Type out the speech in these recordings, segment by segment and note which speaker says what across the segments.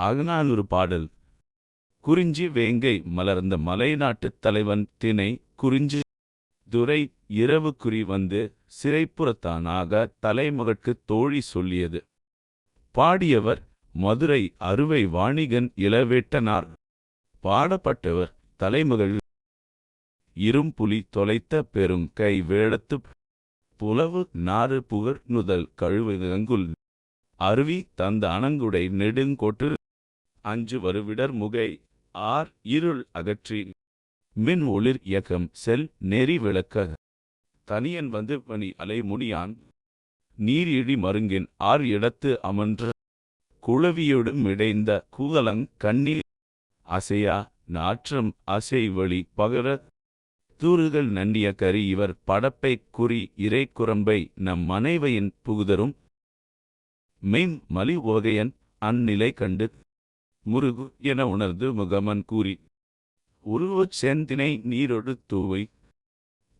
Speaker 1: அகநானூறு பாடல். குறிஞ்சி வேங்கை மலர்ந்த மலைநாட்டுத் தலைவன் தினை குறிஞ்சி. துரை இரவு குறி வந்து சிறைப்புறத்தானாக தலைமகட்குத் தோழி சொல்லியது. பாடியவர் மதுரை அறுவை வாணிகன் இளவேட்டனார். பாடப்பட்டவர் தலைமகள். இரும்புலி தொலைத்த பெரும் கை வேடத்து. புலவு நாறு புகர் நுதல் கழுவு அருவி தந்த அணங்குடை நெடுங்கோட்டு. அஞ்சு வருவிடர் முகை. ஆர் இருள் அகற்றி. மின் ஒளிர் இயக்கம் செல் நெறி விளக்க. தனியன் வந்து பணி அலை முடியான் நீர் இழி மருங்கின் ஆர் இடத்து அமன்ற. குளவியோடு இடைந்த கூதலங் கண்ணீர் அசையா நாற்றம் அசை வழி பகர. தூறுகள் நன்னிய கரி இவர் படப்பைக் குறி இறை குரம்பை நம் மனைவையின் புகுதரும். மெய்ம் மலி ஓகையன் அந்நிலை கண்டு. முருகு என உணர்ந்து முகமன் கூறி உருவச் செந்தினை நீரொடு தூவை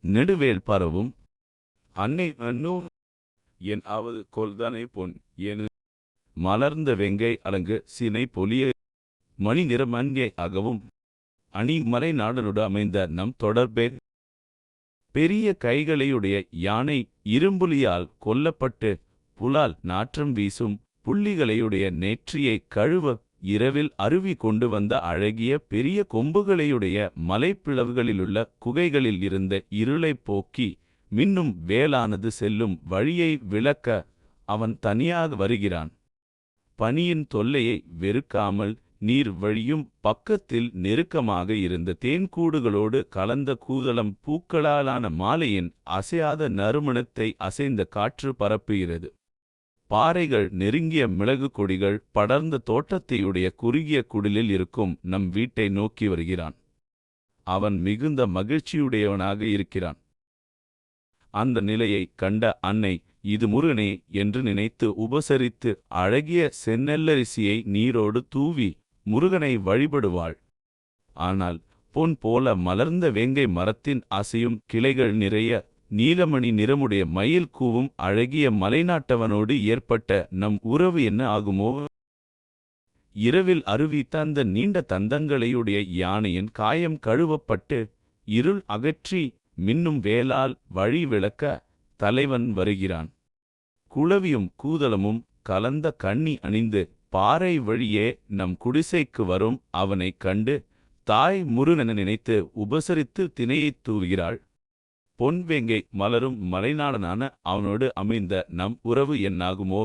Speaker 1: நெடுவேல் பரவும். அன்னை அன்னோ என் அவது கொல்தனை பொன். என மலர்ந்த வெங்கை அலங்கு சினை பொலிய மணி நிறமன்கை அகவும். அணி மலை நாடனோடு அமைந்த நம் தொடர்பே பெரிய கைகளையுடைய யானை இரும்புலியால் கொல்லப்பட்டு புலால் நாற்றம் வீசும். புள்ளிகளையுடைய நெற்றியை கழுவ இரவில் அருவி கொண்டு வந்த அழகிய பெரிய கொம்புகளையுடைய மலைப்பிளவுகளிலுள்ள குகைகளில் இருந்த இருளைப் போக்கி மின்னும் வேலானது செல்லும் வழியை விளக்க அவன் தனியாக வருகிறான். பனியின் தொல்லையை வெறுக்காமல் நீர் வழியும் பக்கத்தில் நெருக்கமாக இருந்த தேன்கூடுகளோடு கலந்த கூதளம் பூக்களாலான மாலையின் அசையாத நறுமணத்தை அசைந்த காற்று பரப்புகிறது. பாறைகள் நெருங்கிய மிளகு கொடிகள் படர்ந்த தோட்டத்தையுடைய குறுகிய குடிலில் இருக்கும் நம் வீட்டை நோக்கி வருகிறான். அவன் மிகுந்த மகிழ்ச்சியுடையவனாக இருக்கிறான். அந்த நிலையை கண்ட அன்னை இது முருகனே என்று நினைத்து உபசரித்து அழகிய செந்நெல்லரிசியை நீரோடு தூவி முருகனை வழிபடுவாள். ஆனால் பொன் போல மலர்ந்த வேங்கை மரத்தின் அசையும் கிளைகள் நிறைய நீலமணி நிறமுடைய மயில் கூவும் அழகிய மலைநாட்டவனோடு ஏற்பட்ட நம் உறவு என்ன ஆகுமோ? இரவில் அருவி தந்த நீண்ட தந்தங்களையுடைய யானையின் காயம் கழுவப்பட்டு இருள் அகற்றி மின்னும் வேலால் வழி விளக்க தலைவன் வருகிறான். குளவியும் கூதலமும் கலந்த கண்ணி அணிந்து பாறை வழியே நம் குடிசைக்கு வரும். அவனைக் கண்டு தாய் முருகன நினைத்து உபசரித்து தினையைத் தூவுகிறாள். பொன்வேங்கை மலரும் மலைநாடனான அவனோடு அமைந்த நம் உறவு என்னாகுமோ?